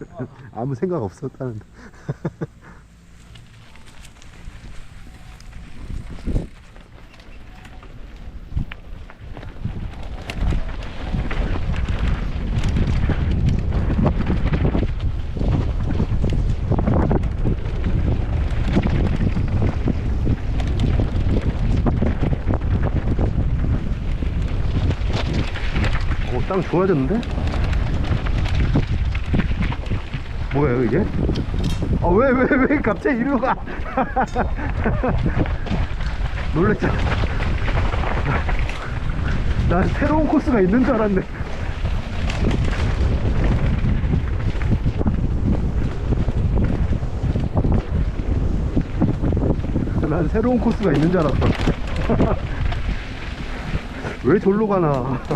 아무 생각 없었다는데. 오, 땅 좋아졌는데? 뭐야, 이게? 아, 왜, 왜, 왜 갑자기 이리로 가? 놀랬잖아. 난 새로운 코스가 있는 줄 알았네. 난 새로운 코스가 있는 줄 알았어. 왜 절로 가나?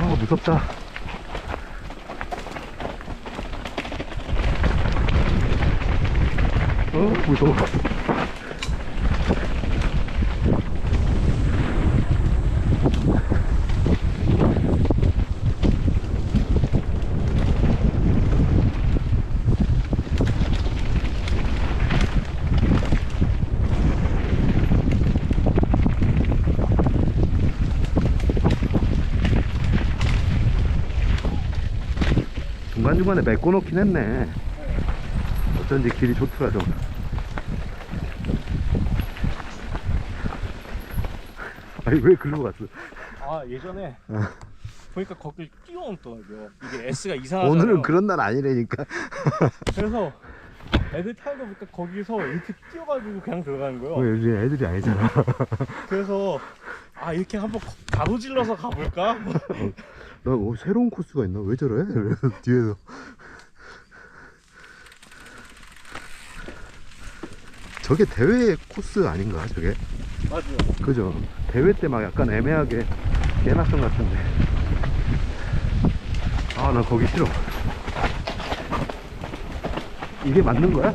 아 무섭다. 어? 무서워 중간중간에 메꿔 놓긴 했네 어쩐지 길이 좋더라 좀 아니 왜 글로 갔어 아 예전에 어. 보니까 거길 뛰어넘더라고요. 이게 S가 이상하잖아요. 오늘은 그런 날 아니라니까 그래서 애들 타고 보니까 거기서 이렇게 뛰어가지고 그냥 들어가는 거예요. 왜 요즘 애들이 아니잖아. 그래서 아 이렇게 한번 가로질러서 가볼까? 나 어, 새로운 코스가 있나? 왜 저래? 이러면서 뒤에서. 저게 대회 코스 아닌가 저게? 맞아요. 그죠? 대회 때 막 약간 애매하게 깨놨던 것 같은데. 아 나 거기 싫어 이게 맞는 거야?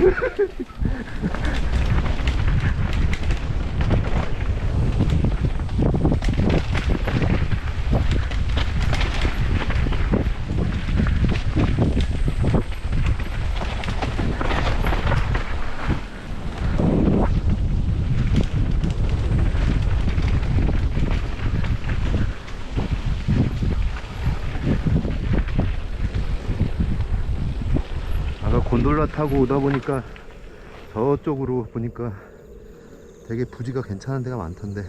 아까 곤돌라 타고 오다 보니까 저쪽으로 보니까 되게 부지가 괜찮은 데가 많던데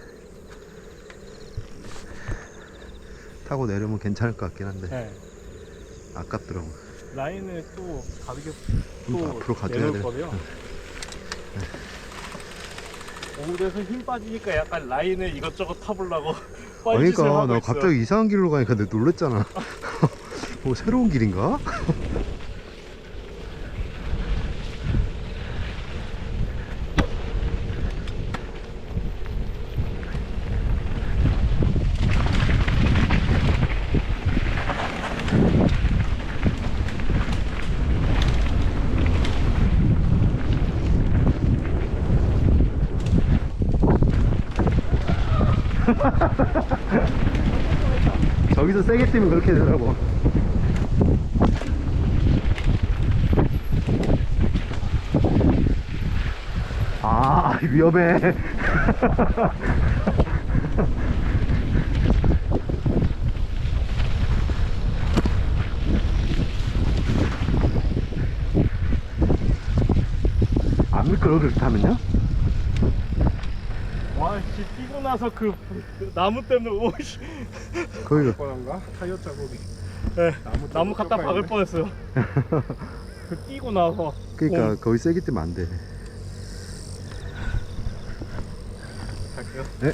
타고 내려면 괜찮을 것 같긴 한데 네. 아깝더라고 라인을 또 다르게 좀또 앞으로 가줘야 내놓을 돼. 거래요. 오늘에서 힘 빠지니까 약간 라인을 이것저것 타보려고 그러니까 나 있어요. 갑자기 이상한 길로 가니까 내가 놀랬잖아 뭐 새로운 길인가? 저기서 세게 뛰면 그렇게 되더라고 아 위험해 안 미끄러워 그렇게 타면요? 와, 씨, 뛰고 나서 그, 그 나무 때문에 오씨. 거기가 뻔한가? 타이어 자국이 네, 나무 나무 갖다 쪽 박을. 뻔했어요. 그 뛰고 나서 그러니까 거기 세게 뛰면 안돼 갈게요. 네.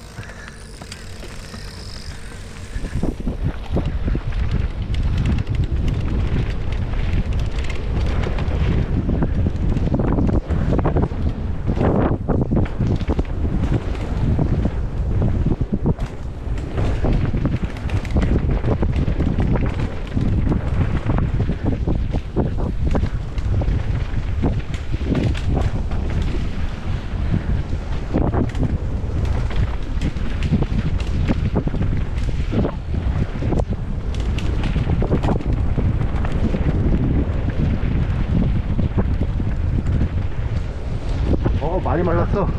많이 말랐어